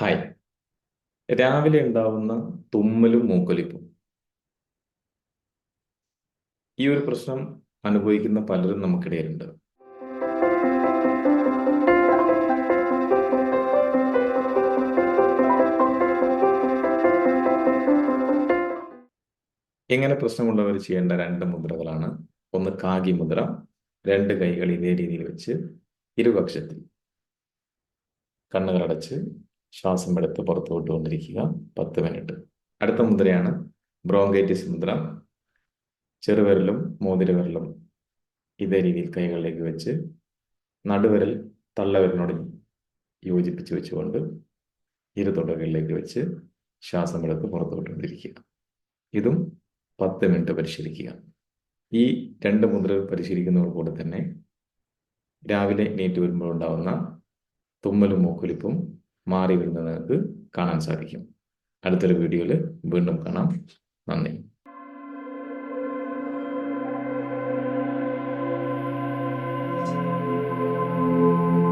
Hi. രാവിലെ ഉണ്ടാവുന്ന തുമ്മലും മൂക്കൊലിപ്പും. ഈ ഒരു പ്രശ്നം അനുഭവിക്കുന്ന പലരും നമുക്കിടയിലുണ്ട്. എങ്ങനെ പ്രശ്നമുള്ളവർ ചെയ്യേണ്ട രണ്ട് മുദ്രകളാണ്. ഒന്ന് കാകി മുദ്ര രണ്ട് കൈകൾ ഇതേ രീതിയിൽ വെച്ച് ഇരുപക്ഷത്തിൽ കണ്ണുകളടച്ച് ശ്വാസം എടുത്ത് പുറത്തു വിട്ടുകൊണ്ടിരിക്കുക. പത്ത് മിനിറ്റ്. അടുത്ത മുദ്രയാണ് ബ്രോങ്കൈറ്റിസ് മുദ്ര. ചെറുവിരലും മോതിരവിരലും ഇതേ രീതിയിൽ കൈകളിലേക്ക് വെച്ച് നടുവിരൽ തള്ളവിരലിനോട് യോജിപ്പിച്ച് വെച്ചുകൊണ്ട് ഇരു തുടകളിലേക്ക് വെച്ച് ശ്വാസം എടുത്ത് പുറത്തു വിട്ടുകൊണ്ടിരിക്കുക. ഇതും പത്ത് മിനിറ്റ് പരിശീലിക്കുക. ഈ രണ്ട് മുദ്രകൾ പരിശീലിക്കുന്നതോടുകൂടി തന്നെ രാവിലെ നീറ്റ് വരുമ്പോൾ ഉണ്ടാവുന്ന തുമ്മലും മൂക്കൊലിപ്പും മാറി വരുന്നത് നിങ്ങൾക്ക് കാണാൻ സാധിക്കും. അടുത്തൊരു വീഡിയോയിൽ വീണ്ടും കാണാം. നന്ദി.